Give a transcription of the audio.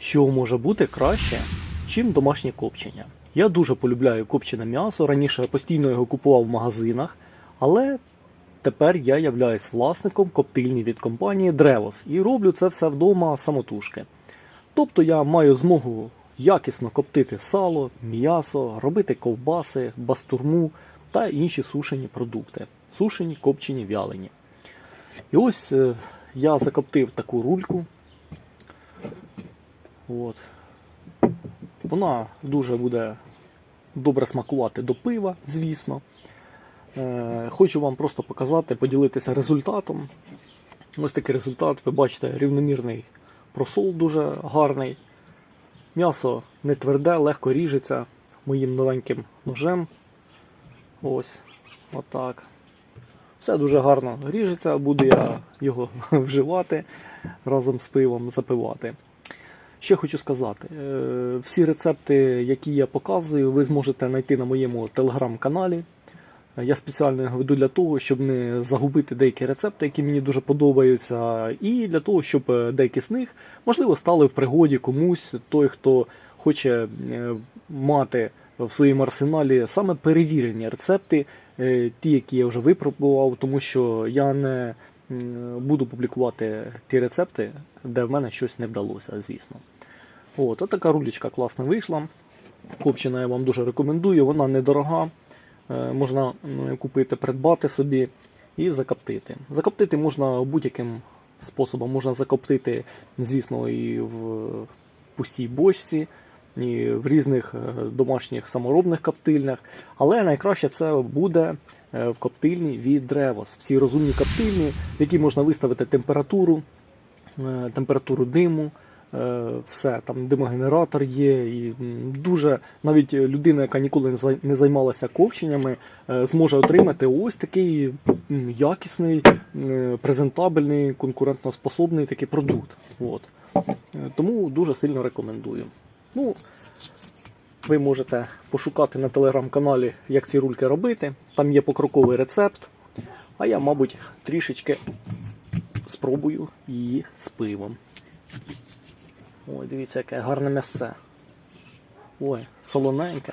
Що може бути краще, чим домашнє копчення? Я дуже полюбляю копчене м'ясо. Раніше я постійно його купував в магазинах, але тепер я являюсь власником коптильні від компанії Древос і роблю це все вдома самотужки. Тобто я маю змогу якісно коптити сало, м'ясо, робити ковбаси, бастурму та інші сушені продукти. Сушені, копчені, вялені. І ось е, я закоптив таку рульку. От. Вона дуже буде добре смакувати до пива, звісно. Е, хочу вам просто показати, поділитися результатом. Ось такий результат. Ви бачите, рівномірний просол дуже гарний. М'ясо не тверде, легко ріжеться моїм новеньким ножем. Ось, отак. Все дуже гарно ріжеться, буду я його вживати разом з пивом запивати. Ще хочу сказати: е, всі рецепти, які я показую, ви зможете знайти на моєму телеграм-каналі. Я спеціально його веду для того, щоб не загубити деякі рецепти, які мені дуже подобаються, і для того, щоб е, деякі з них, можливо, стали в пригоді комусь, той, хто хоче е, мати в своєму арсеналі саме перевірені рецепти, ті, які я вже випробував, тому що я не буду публікувати ті рецепти, де в мене щось не вдалося, звісно. От, от така рулечка класна вийшла. Копчена я вам дуже рекомендую, вона недорога. Е, Можна купити, придбати собі і закоптити. Закоптити можна будь-яким способом. Можна закоптити, звісно, і в пустій бочці, і в різних е, домашніх саморобних коптильнях. Але найкраще це буде е, в коптильні від Древос. Всі розумні коптильні, в які можна виставити температуру, е, температуру диму. Все, там димогенератор є, і дуже навіть людина, яка ніколи не займалася копченнями, е, зможе отримати ось такий якісний, презентабельний, конкурентоспособний такий продукт. От. Тому дуже сильно рекомендую. Ну, ви можете пошукати на телеграм-каналі, як ці рульки робити. Там є покроковий рецепт. А я, мабуть, трішечки спробую її з пивом. Ой, дивіться, яке гарне м'ясце. Ой, солоненьке.